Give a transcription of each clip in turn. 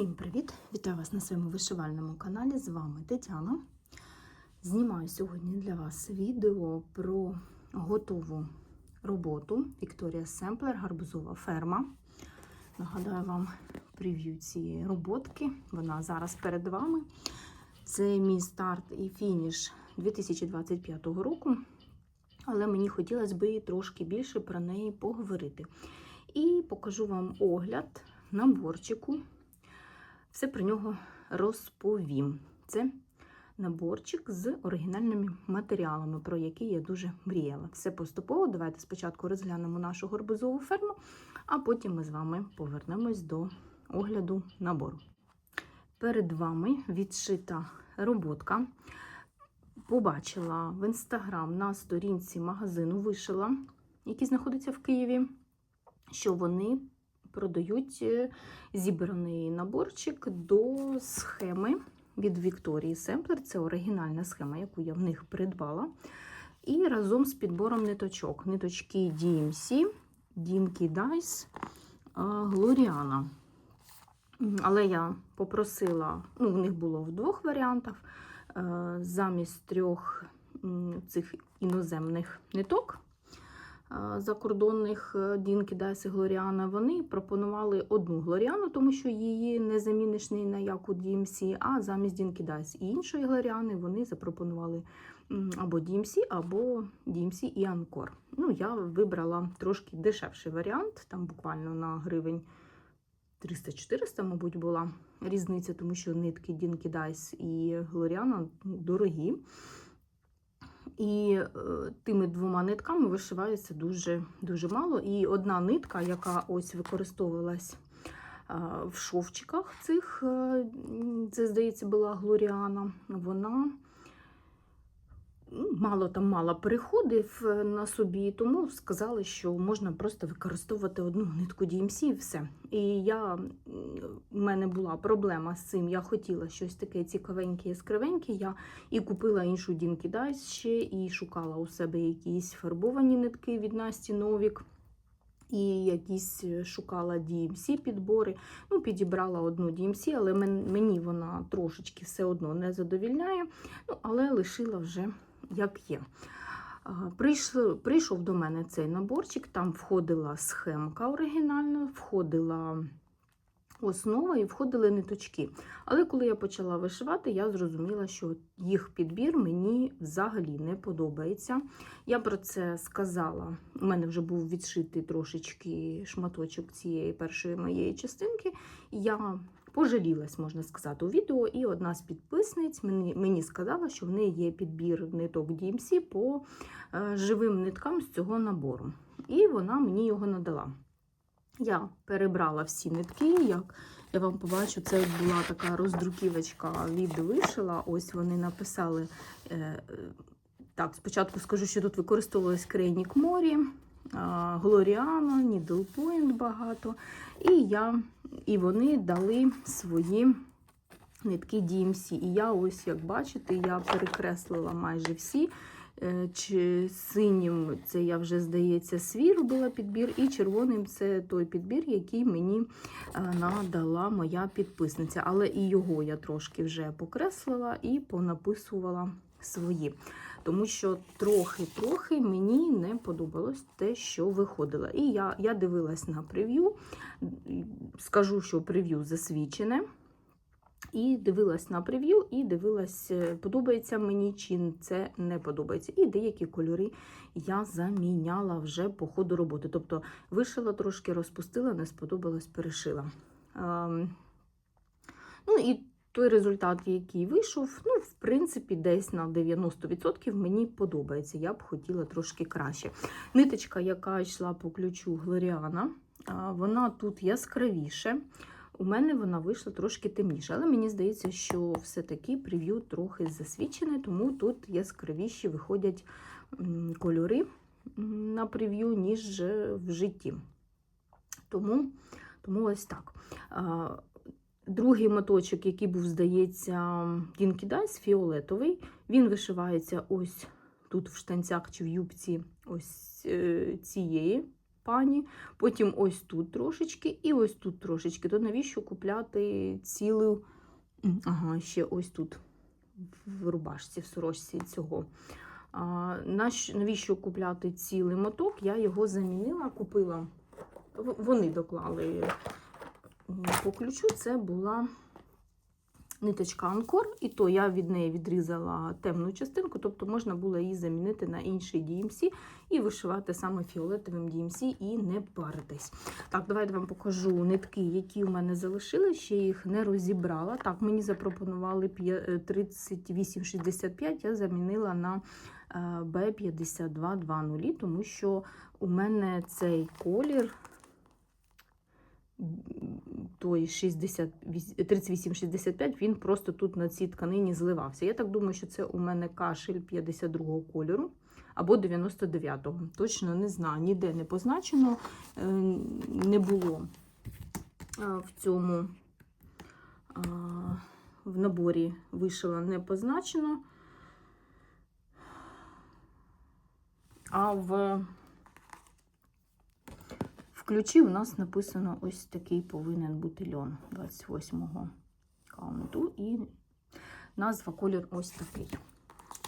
Всім привіт! Вітаю вас на своєму вишивальному каналі. З вами Тетяна. Знімаю сьогодні для вас відео про готову роботу Вікторія Семплер, гарбузова ферма. Нагадаю вам прев'ю цієї роботки. Вона зараз перед вами. Це мій старт і фініш 2025 року. Але мені хотілося би трошки більше про неї поговорити. І покажу вам огляд наборчику. Все про нього розповім. Це наборчик з оригінальними матеріалами, про які я дуже мріяла. Все поступово. Давайте спочатку розглянемо нашу горбузову ферму, а потім ми з вами повернемось до огляду набору. Перед вами відшита роботка. Побачила в інстаграм на сторінці магазину вишила, який знаходиться в Києві, що вони продають е, зібраний наборчик до схеми від Вікторії Семплер. Це оригінальна схема, яку я в них придбала. І разом з підбором ниточок. Ниточки DMC, Dinky Dice, Gloriana. Але я попросила, ну, в них було в двох варіантах, е, замість трьох цих іноземних ниток закордонних Дінки Дайси Глоріана, вони пропонували одну Глоріану, тому що її не заміниш ні на яку DMC, а замість Дінки Дайс і іншої Глоріани вони запропонували або DMC, або DMC і Анкор. Ну, я вибрала трошки дешевший варіант, там буквально на гривень 300-400, мабуть, була різниця, тому що нитки Дінки Дайс і Глоріана дорогі. І е, тими двома нитками вишивається дуже дуже мало. І одна нитка, яка ось використовувалась е, в шовчиках цих, е, це, здається, була Глоріана, вона мало там мало переходів на собі, тому сказали, що можна просто використовувати одну нитку DMC і все. І я, в мене була проблема з цим. Я хотіла щось таке цікавеньке, яскравеньке. Я і купила іншу Dinky Dice ще, і шукала у себе якісь фарбовані нитки від Насті Новік. І якісь шукала DMC підбори. Ну, Підібрала одну DMC, але мені вона трошечки все одно не задовільняє. Ну, Але лишила вже як є. Прийшов, до мене цей наборчик, там входила схемка оригінальна, входила основа і входили ниточки. Але коли я почала вишивати, я зрозуміла, що їх підбір мені взагалі не подобається. Я про це сказала. У мене вже був відшитий трошечки шматочок цієї першої моєї частинки. Я пожалілась, можна сказати, у відео, і одна з підписниць мені мені сказала, що в неї є підбір ниток DMC по е, живим ниткам з цього набору. І вона мені його надала. Я перебрала всі нитки, як я вам побачу, це була така роздруківочка від вишила. Ось вони написали. Е, так, спочатку скажу, що тут використовувалось крейнік морі, Глоріано, Нідлпойнт багато. І я, і вони дали свої нитки DMC. І я, ось, як бачите, я перекреслила майже всі. Е, чи Синім це я вже, здається, свій робила підбір, і червоним це той підбір, який мені е, надала моя підписниця. Але і його я трошки вже покреслила і понаписувала свої тому що трохи-трохи мені не подобалось те, що виходило. І я я дивилась на прев'ю, скажу, що прев'ю засвідчене. І дивилась на прев'ю, і дивилась, е, подобається мені чи це не подобається. І деякі кольори я заміняла вже по ходу роботи. Тобто вишила трошки, розпустила, не сподобалось, перешила. Ем, ну і той результат, який вийшов, ну, в принципі, десь на 90% мені подобається. Я б хотіла трошки краще. Ниточка, яка йшла по ключу Глоріана, вона тут яскравіше. У мене вона вийшла трошки темніше, але мені здається, що все-таки прев'ю трохи засвідчене, тому тут яскравіші виходять кольори на прев'ю, ніж в житті. Тому, Тому ось так. Другий моточок, який був, здається, Кінкідайс, фіолетовий, він вишивається ось тут в штанцях чи в юбці ось е, цієї пані, потім ось тут трошечки і ось тут трошечки. То навіщо купляти цілу, ага, ще ось тут в рубашці, в сорочці цього. А, навіщо купляти цілий моток? Я його замінила, купила. Вони доклали по ключу. Це була ниточка Анкор, і то я від неї відрізала темну частинку, тобто можна було її замінити на інший DMC і вишивати саме фіолетовим DMC і не паритись. Так, давайте вам покажу нитки, які у мене залишили, ще їх не розібрала. Так, мені запропонували е, 38,65, я замінила на е, B5220, тому що у мене цей колір той 60, 38-65, він просто тут на цій тканині зливався. Я так думаю, що це у мене кашель 52-го кольору або 99-го. Точно не знаю, ніде не позначено, е, не було е, в цьому е, в наборі вишила не позначено. А в ключі у нас написано ось такий повинен бути льон 28-го каунту. І назва колір ось такий.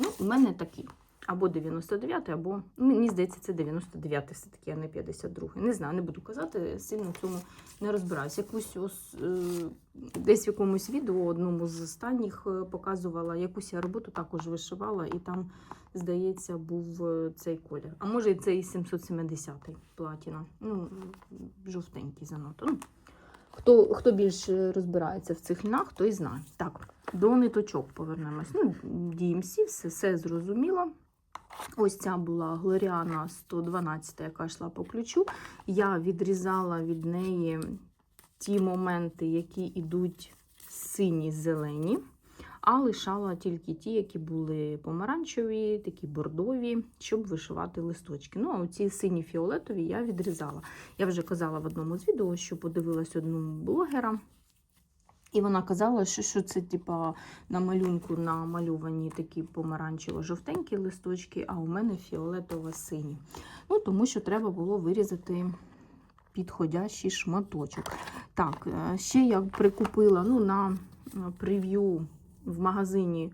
Ну, у мене такий. Або 99, або, ну, мені здається, це 99 все-таки, а не 52. Не знаю, не буду казати, сильно в цьому не розбираюся. Якусь ось, е, десь в якомусь відео, одному з останніх е, показувала, якусь я роботу також вишивала, і там, здається, був е, цей колір. А може і цей 770-й платіна. Ну, жовтенький занадто. Ну, хто, хто більше розбирається в цих льнах, той знає. Так, до ниточок повернемось. Ну, DMC, все, все зрозуміло. Ось ця була Глоріана 112, яка йшла по ключу. Я відрізала від неї ті моменти, які йдуть сині зелені, а лишала тільки ті, які були помаранчеві, такі бордові, щоб вишивати листочки. Ну, а оці сині фіолетові я відрізала. Я вже казала в одному з відео, що подивилась одну блогера. І вона казала, що, що це типа на малюнку намальовані такі помаранчево-жовтенькі листочки, а у мене фіолетово-сині. Ну, тому що треба було вирізати підходящий шматочок. Так, е, ще я прикупила ну, на е, прев'ю в магазині.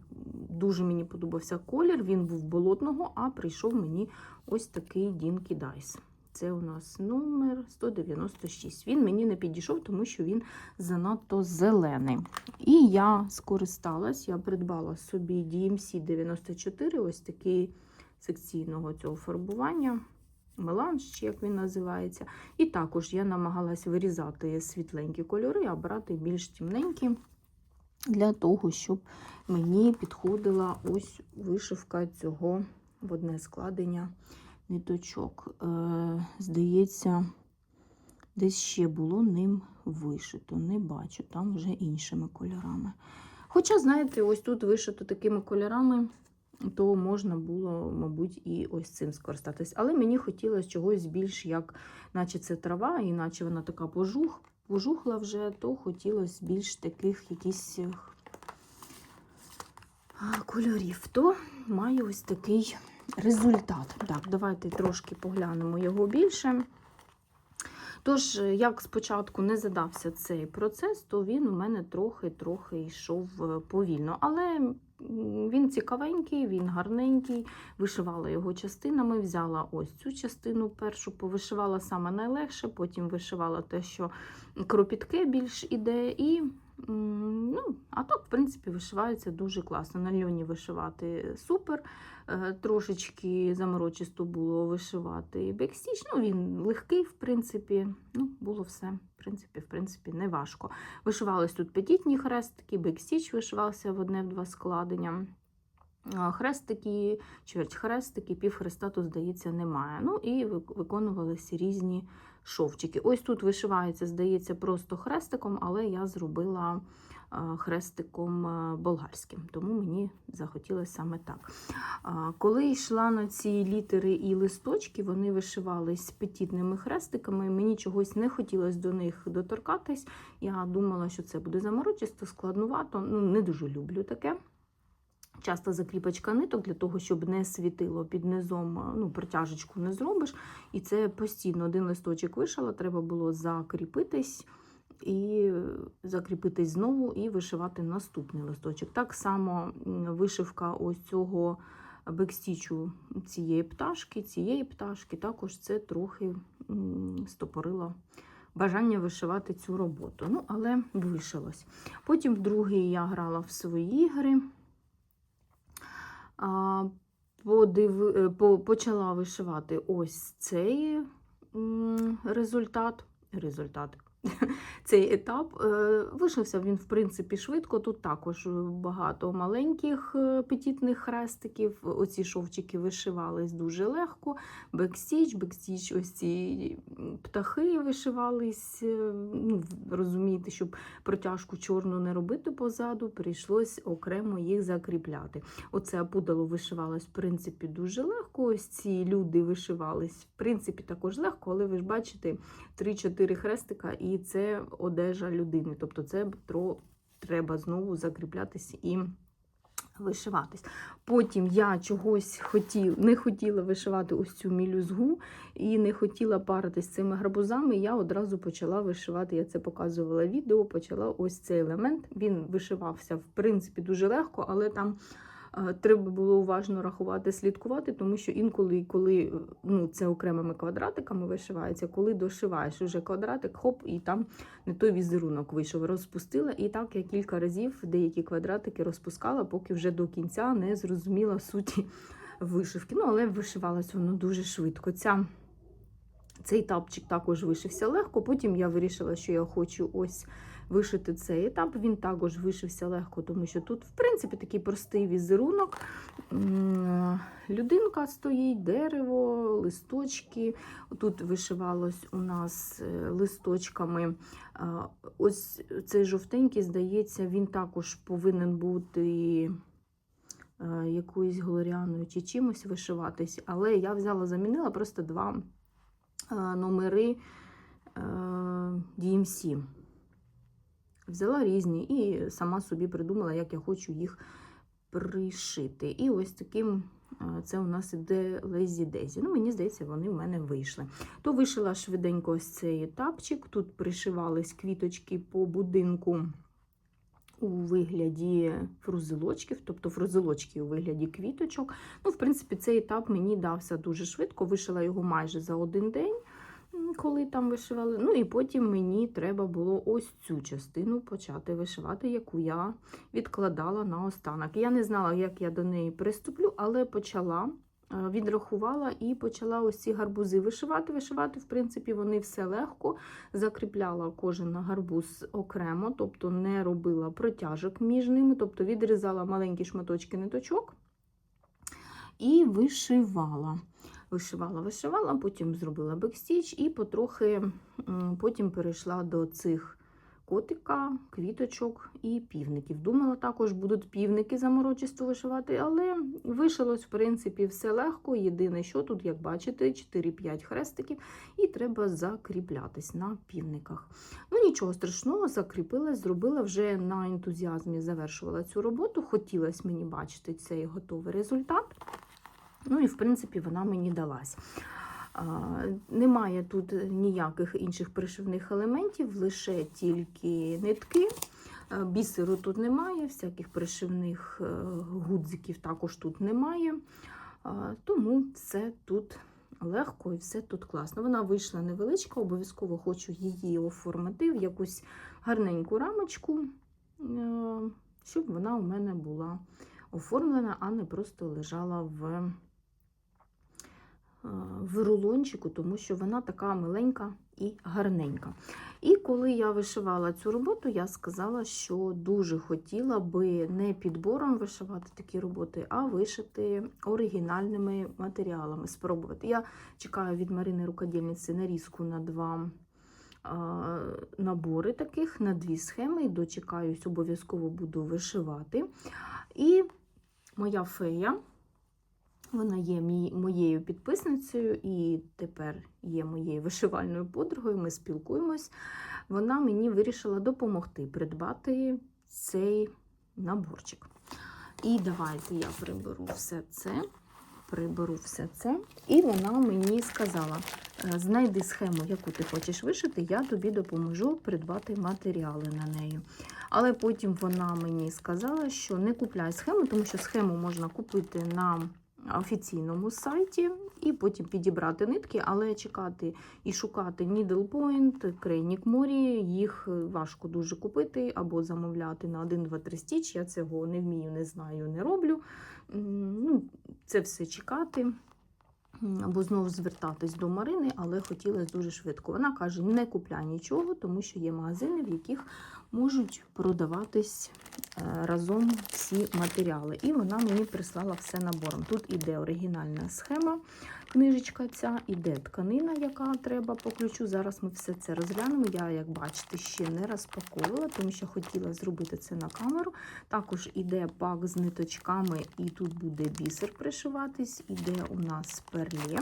Дуже мені подобався колір. Він був болотного, а прийшов мені ось такий Dinky Dice. Це у нас номер 196. Він мені не підійшов, тому що він занадто зелений. І я скористалась, я придбала собі DMC 94, ось такий секційного цього фарбування. Меланж, чи як він називається. І також я намагалась вирізати світленькі кольори, а брати більш темненькі, для того, щоб мені підходила ось вишивка цього в одне складення ниточок. Е, здається, десь ще було ним вишито. Не бачу, там вже іншими кольорами. Хоча, знаєте, ось тут вишито такими кольорами, то можна було, мабуть, і ось цим скористатись. Але мені хотілося чогось більш, як, наче це трава, і наче вона така пожух, пожухла вже, то хотілося більш таких якісь кольорів. То маю ось такий результат. Так, давайте трошки поглянемо його більше. Тож, як спочатку не задався цей процес, то він у мене трохи-трохи йшов е, повільно. Але він цікавенький, він гарненький. Вишивала його частинами, взяла ось цю частину першу, повишивала саме найлегше, потім вишивала те, що кропітке більш іде. і Ну, а так, в принципі, вишивається дуже класно. На льоні вишивати супер. Е, Трошечки заморочисто було вишивати бекстіч. Ну, він легкий, в принципі. Ну, було все, в принципі, в принципі, не важко. Вишивались тут петітні хрестики, бекстіч вишивався в одне-в два складення. Хрестики, чверть хрестики, пів хреста тут, здається, немає. Ну і виконувалися різні шовчики. Ось тут вишивається, здається, просто хрестиком, але я зробила хрестиком болгарським, тому мені захотілося саме так. Коли йшла на ці літери і листочки, вони вишивались петітними хрестиками. Мені чогось не хотілося до них доторкатись. Я думала, що це буде заморочисто, складнувато. Ну, не дуже люблю таке. Часто закріпочка ниток для того, щоб не світило під низом, ну, протяжечку не зробиш. І це постійно один листочок вишила, треба було закріпитись і е, закріпитись знову і вишивати наступний листочок. Так само вишивка ось цього бекстічу цієї пташки, цієї пташки, також це трохи стопорило бажання вишивати цю роботу. Ну, але вишилось. Потім другий я грала в свої ігри. Подив... е, по- почала вишивати ось цей результат. Результат. Цей етап Е, вишився він, в принципі, швидко. Тут також багато маленьких е, петітних хрестиків. Оці шовчики вишивались дуже легко. Бекстіч, бекстіч, ось ці птахи вишивались. е, Ну, розумієте, щоб протяжку чорну не робити позаду, прийшлось окремо їх закріпляти. Оце пудало вишивалось, в принципі, дуже легко. Ось ці люди вишивались, в принципі, також легко, але ви ж бачите 3-4 хрестика, і це одежа людини. Тобто це треба знову закріплятись і вишиватись. Потім я чогось хотів, не хотіла вишивати ось цю мілюзгу і не хотіла паритись цими гарбузами. Я одразу почала вишивати, я це показувала відео, почала ось цей елемент. Він вишивався, в принципі, дуже легко, але там треба було уважно рахувати, слідкувати, тому що інколи, коли е, ну, це окремими квадратиками вишивається, коли дошиваєш уже квадратик, хоп, і там не той візерунок вийшов, розпустила. І так я кілька разів деякі квадратики розпускала, поки вже до кінця не зрозуміла суті вишивки. Ну, але вишивалось воно дуже швидко. Ця, цей тапчик також вишився легко. Потім я вирішила, що я хочу ось вишити цей етап. Він також вишився легко, тому що тут, в принципі, такий простий візерунок. Людинка стоїть, дерево, листочки. Тут вишивалось у нас е, листочками. Ось цей жовтенький, здається, він також повинен бути е, якоюсь глоріаною чи чимось вишиватись. Але я взяла, замінила просто два е, номери DMC. Взяла різні і сама собі придумала, як я хочу їх пришити. І ось таким е, це у нас іде Лезі Дезі. Ну, мені здається, вони в мене вийшли. То вишила швиденько ось цей етапчик. Тут пришивались квіточки по будинку у вигляді фрузелочків, тобто фрузелочки у вигляді квіточок. Ну, в принципі, цей етап мені дався дуже швидко. Вишила його майже за один день, коли там вишивали. Ну і потім мені треба було ось цю частину почати вишивати, яку я відкладала на останок. Я не знала, як я до неї приступлю, але почала. е, Відрахувала і почала ось ці гарбузи вишивати. Вишивати, в принципі, вони все легко. Закріпляла кожен гарбуз окремо, тобто не робила протяжок між ними, тобто відрізала маленькі шматочки ниточок і вишивала. Вишивала, вишивала, потім зробила бекстіч і потрохи потім перейшла до цих котика, квіточок і півників. Думала, також будуть півники заморочисто вишивати, але вишилось, в принципі, все легко. Єдине, що тут, як бачите, 4-5 хрестиків, і треба закріплятись на півниках. Ну, нічого страшного, закріпилась, зробила вже на ентузіазмі, завершувала цю роботу. Хотілося мені бачити цей готовий результат. Ну і, в принципі, вона мені далась. Немає тут ніяких інших пришивних елементів, лише тільки нитки. Бісеру тут немає, всяких пришивних е, гудзиків також тут немає. Тому все тут легко і все тут класно. Вона вийшла невеличка, обов'язково хочу її оформити в якусь гарненьку рамочку, е, щоб вона у мене була оформлена, а не просто лежала в в рулончику, тому що вона така миленька і гарненька. І коли я вишивала цю роботу, я сказала, що дуже хотіла би не підбором вишивати такі роботи, а вишити оригінальними матеріалами. Спробувати. Я чекаю від Марини рукодільниці нарізку на два набори таких, на дві схеми. Дочекаюсь, обов'язково буду вишивати. І моя фея. Вона є мій, моєю підписницею і тепер є моєю вишивальною подругою. Ми спілкуємось. Вона мені вирішила допомогти придбати цей наборчик. І давайте я приберу все це. Приберу все це. І вона мені сказала: «Е, знайди схему, яку ти хочеш вишити, я тобі допоможу придбати матеріали на неї. Але потім вона мені сказала, що не купляй схему, тому що схему можна купити на офіційному сайті і потім підібрати нитки, але чекати і шукати Needle Point, Крейнік Морі, їх важко дуже купити або замовляти на 1, 2, 3 стіч. Я цього не вмію, не знаю, не роблю. Ну, це все чекати. Або знову звертатись до Марини, але хотілося дуже швидко. Вона каже: не купляй нічого, тому що є магазини, в яких можуть продаватись е, разом всі матеріали. І вона мені прислала все набором. Тут іде оригінальна схема, книжечка ця, іде тканина, яка треба по ключу. Зараз ми все це розглянемо. Я, як бачите, ще не розпаковувала, тому що хотіла зробити це на камеру. Також іде пак з ниточками, і тут буде бісер пришиватись, іде у нас перлє.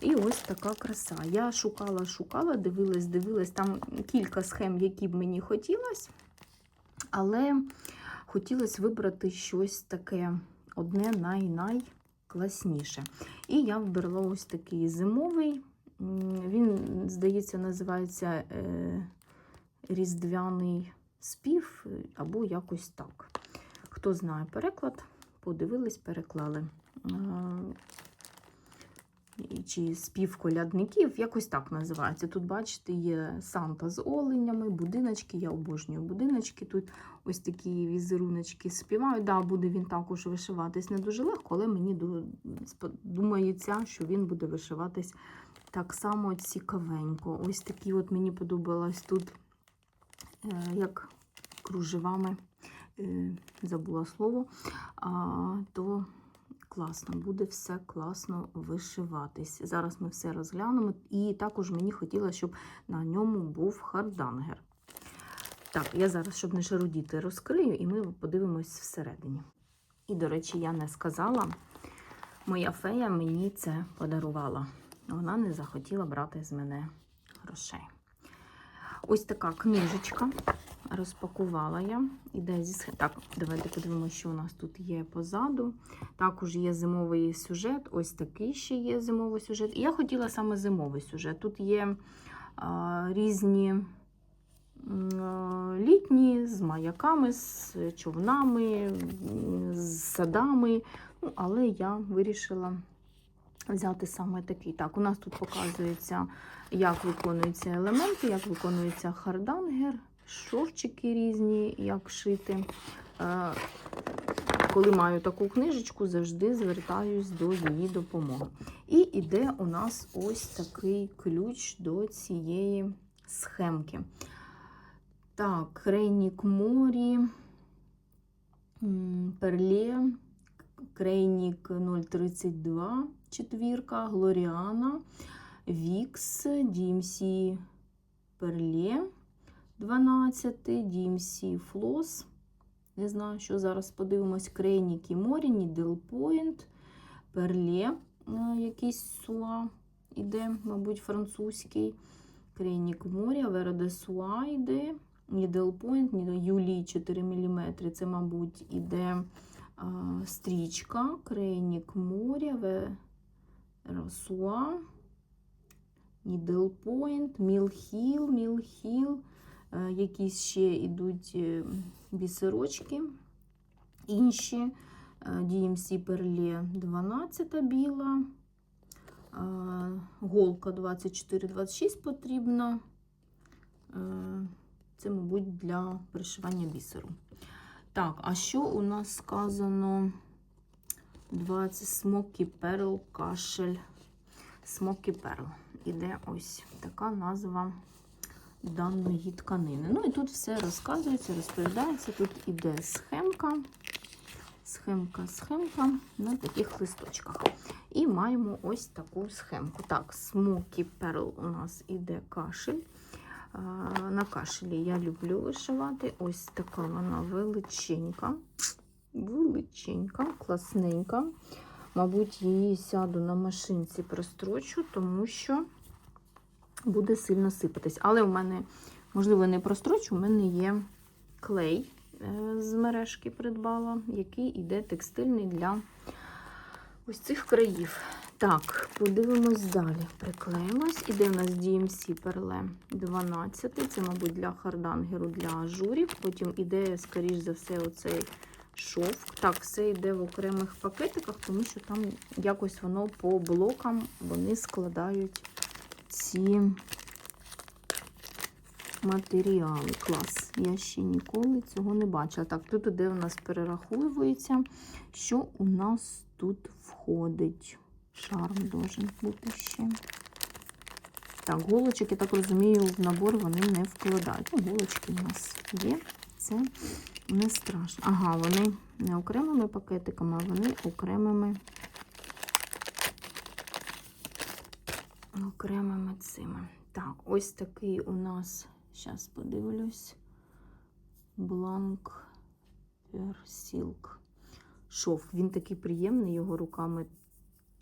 І ось така краса. Я шукала, шукала, дивилась, дивилась. Там кілька схем, які б мені хотілося, але хотілося вибрати щось таке одне най-най класніше. І я вибрала ось такий зимовий. Він, здається, називається е, Різдвяний спів е, або якось так. Хто знає переклад, подивились, переклали. Чи спів колядників, якось так називається. Тут, бачите, є Санта з оленями, будиночки. Я обожнюю будиночки. Тут ось такі візеруночки співають. Да, буде він також вишиватись не дуже легко, але мені думається, що він буде вишиватись так само цікавенько. Ось такі от мені подобалось тут, е, як кружевами, е, забула слово, то класно, буде все класно вишиватись. Зараз ми все розглянемо. І також мені хотілося, щоб на ньому був хардангер. Так, я зараз, щоб не шарудіти, розкрию, і ми подивимось всередині. І, до речі, я не сказала, моя фея мені це подарувала. Вона не захотіла брати з мене грошей. Ось така книжечка. Розпакувала я. Іде зі. Так, давайте подивимося, що у нас тут є позаду. Також є зимовий сюжет. Ось такий ще є зимовий сюжет. І я хотіла саме зимовий сюжет. Тут є а, різні а, літні з маяками, з човнами, з садами. Ну, але я вирішила взяти саме такий. Так, у нас тут показується, як виконуються елементи, як виконується хардангер, шовчики різні, як шити. Е, Коли маю таку книжечку, завжди звертаюсь до її допомоги. І іде у нас ось такий ключ до цієї схемки. Так, Крейнік Морі, м, Перлє, Крейнік 032, четвірка, Глоріана, Вікс, DMC Перлє 12, DMC Флос. Не знаю, що зараз подивимось. Крейнік і Морі, Point, Перлє, е, якийсь суа іде, мабуть, французький. Крейнік моря, Верде Суа йде, Needle- Юлі 4 мм. Це, мабуть, іде а, стрічка, Крейнік моря, Вера Суа, Needle Point, Мілхіл, Мілхіл. Е, Якісь ще йдуть е, бісерочки. Інші DMC Перле 12 біла. Е, Голка 24-26 потрібна. Це, мабуть, для пришивання бісеру. Так, а що у нас сказано? 20 Smoky Pearl, кашель. Smoky Pearl. Іде ось така назва даної тканини. Ну і тут все розказується, розповідається. Тут іде схемка. Схемка, схемка на таких листочках. І маємо ось таку схемку. Так, Smoky Pearl у нас іде кашель. На кашелі я люблю вишивати. Ось така вона величенька. Величенька, класненька. Мабуть, її сяду на машинці прострочу, тому що буде сильно сипатись. Але в мене, можливо, не прострочу, у мене є клей е, з мережки придбала, який іде текстильний для ось цих країв. Так, подивимось далі. Приклеїмось. Іде у нас DMC Перле 12. Це, мабуть, для хардангеру, для ажурів. Потім іде, скоріш за все, оцей шовк. Так, все йде в окремих пакетиках, тому що там якось воно по блокам вони складають ці матеріали. Клас. Я ще ніколи цього не бачила. Так, тут іде у нас перераховується, що у нас тут входить. Шарм должен бути ще. Так, голочок, я так розумію, в набор вони не вкладають. Ну, голочки у нас є. Це не страшно. Ага, вони не окремими пакетиками, а вони окремими окремими цими. Так, ось такий у нас, зараз подивлюсь, бланк персілк. Шов. Він такий приємний, його руками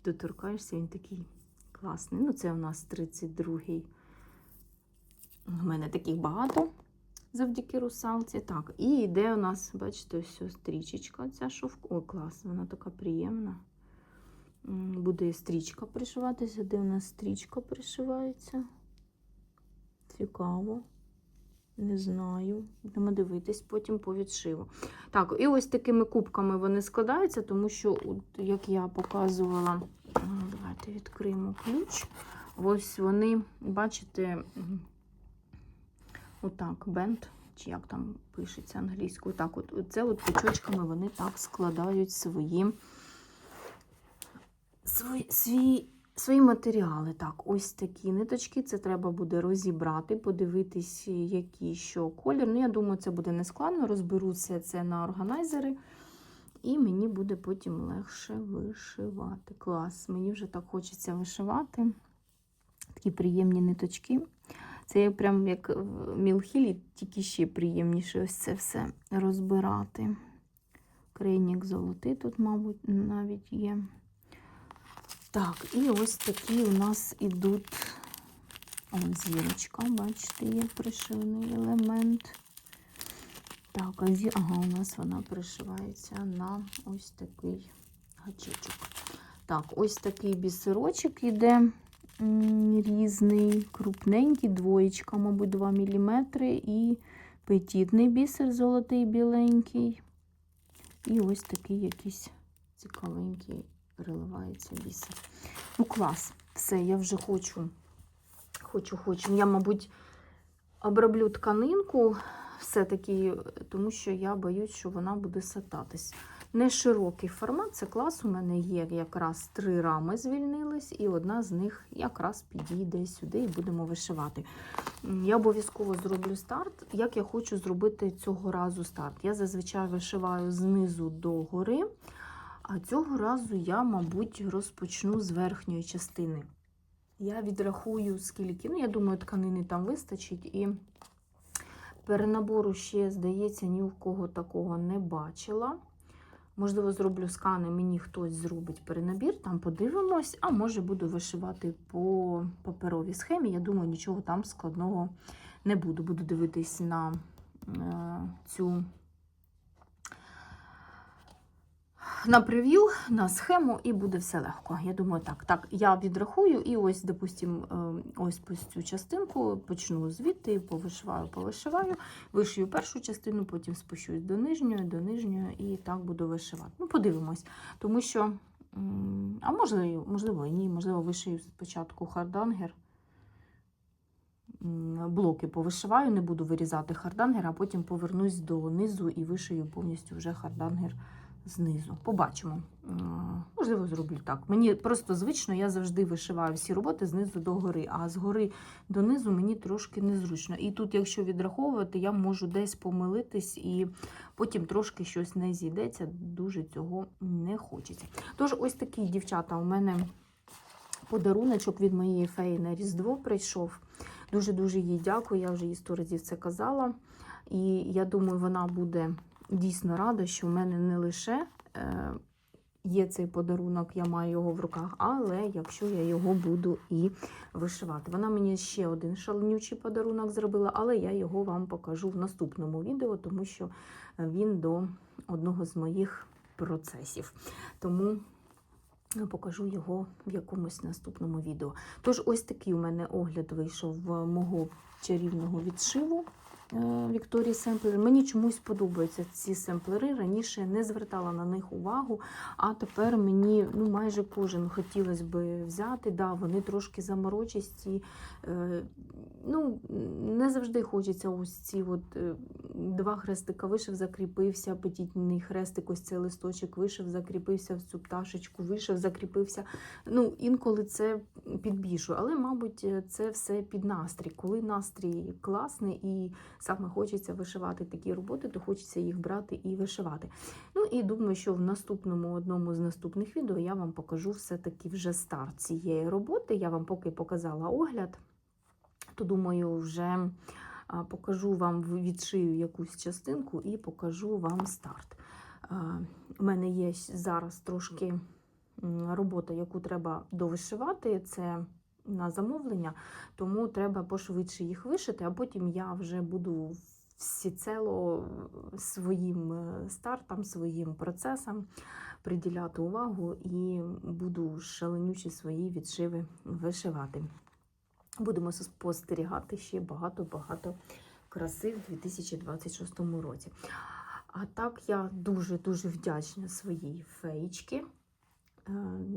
доторкаєшся, він такий класний. Ну, це у нас 32-й. У мене таких багато завдяки русалці. Так, і йде у нас, бачите, ось стрічечка. Ця шовк. Ой, клас, вона така приємна. Буде стрічка пришиватися. Де у нас стрічка пришивається? Цікаво. Не знаю. Будемо дивитись потім по відшиву. Так, і ось такими кубками вони складаються, тому що, от, як я показувала, давайте відкриємо ключ. Ось вони, бачите, отак, бенд, чи як там пишеться англійською. Так, от, це от пучочками вони так складають свої, свої, свій, свої матеріали. Так, ось такі ниточки. Це треба буде розібрати, подивитись, який що колір. Ну, я думаю, це буде не складно. Розберу все це на органайзери. І мені буде потім легше вишивати. Клас, мені вже так хочеться вишивати. Такі приємні ниточки. Це прям як в мілхілі, тільки ще приємніше ось це все розбирати. Крейнік золотий тут, мабуть, навіть є. Так, і ось такі у нас ідуть от зірочка, бачите, є пришивний елемент. Так, а зі... ага, у нас вона пришивається на ось такий гачечок. Так, ось такий бісерочок іде різний, крупненький, двоєчка, мабуть, 2 мм. І петітний бісер, золотий біленький. І ось такий якийсь цікавенький переливається бісер. Ну, клас. Все, я вже хочу, хочу, хочу. Я, мабуть, оброблю тканинку все-таки, тому що я боюсь, що вона буде сататись. Не широкий формат, це клас. У мене є якраз три рами звільнились, і одна з них якраз підійде сюди і будемо вишивати. Я обов'язково зроблю старт. Як я хочу зробити цього разу старт? Я зазвичай вишиваю знизу до гори, а цього разу я, мабуть, розпочну з верхньої частини. Я відрахую скільки, ну, я думаю, тканини там вистачить. І перенабору ще, здається, ні в кого такого не бачила. Можливо, зроблю скани, мені хтось зробить перенабір, там подивимось, а може буду вишивати по паперовій схемі. Я думаю, нічого там складного не буду. Буду дивитись на е, цю на прев'ю, на схему, і буде все легко. Я думаю, так. Так, я відрахую, і ось, допустим, е, ось по цю частинку почну звідти, повишиваю, повишиваю, вишию першу частину, потім спущусь до нижньої, до нижньої, і так буду вишивати. Ну, подивимось, тому що, а можливо, можливо, ні, можливо, вишию спочатку хардангер. Блоки повишиваю, не буду вирізати хардангер, а потім повернусь до низу і вишию повністю вже хардангер знизу. Побачимо. Можливо, зроблю так. Мені просто звично, я завжди вишиваю всі роботи знизу до гори, а з гори до низу мені трошки незручно. І тут, якщо відраховувати, я можу десь помилитись і потім трошки щось не зійдеться. Дуже цього не хочеться. Тож, ось такий, дівчата, у мене подаруночок від моєї феї на Різдво прийшов. Дуже-дуже їй дякую. Я вже їй сто разів це казала. І я думаю, вона буде дійсно рада, що в мене не лише е, є цей подарунок, я маю його в руках, але якщо я його буду і вишивати. Вона мені ще один шаленючий подарунок зробила, але я його вам покажу в наступному відео, тому що він до одного з моїх процесів. Тому покажу його в якомусь наступному відео. Тож, ось такий у мене огляд вийшов в мого чарівного відшиву. Вікторії Семплер. Мені чомусь подобаються ці семплери. Раніше не звертала на них увагу, а тепер мені ну, майже кожен хотілося б взяти. Да, Вони трошки заморочисті. Е, ну, Не завжди хочеться ось ці от, е, два хрестика вишив, закріпився, апетитний хрестик, ось цей листочок вишив, закріпився в цю пташечку, вишив, закріпився. Ну, Інколи це підбільшує, але, мабуть, це все під настрій. Коли настрій класний і саме хочеться вишивати такі роботи, то хочеться їх брати і вишивати. Ну і думаю, що в наступному одному з наступних відео я вам покажу все-таки вже старт цієї роботи. Я вам поки показала огляд, то думаю, вже покажу вам відшию якусь частинку і покажу вам старт. У мене є зараз трошки робота, яку треба довишивати. Це на замовлення, тому треба пошвидше їх вишити, а потім я вже буду всіцело своїм е, стартам, своїм процесам приділяти увагу і буду шаленючі свої відшиви вишивати. Будемо спостерігати ще багато-багато краси в 2026 році. А так, я дуже-дуже вдячна своїй феєчці. Е,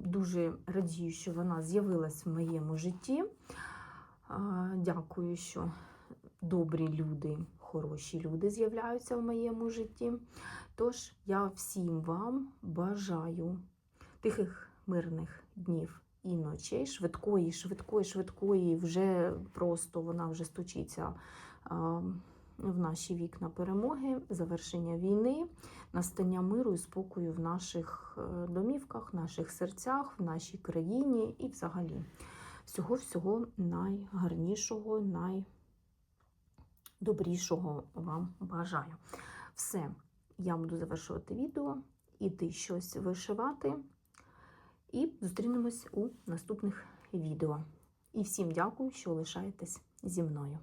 дуже радію, що вона з'явилась в моєму житті. Е, дякую, що добрі люди, хороші люди з'являються в моєму житті. Тож я всім вам бажаю тихих мирних днів і ночей, швидкої, швидкої, швидкої, вже просто вона вже стучиться в наші вікна перемоги, завершення війни, настання миру і спокою в наших е, домівках, в наших серцях, в нашій країні і взагалі всього-всього найгарнішого, найдобрішого вам бажаю. Все, я буду завершувати відео, іти щось вишивати. І зустрінемось у наступних відео. І всім дякую, що лишаєтесь зі мною.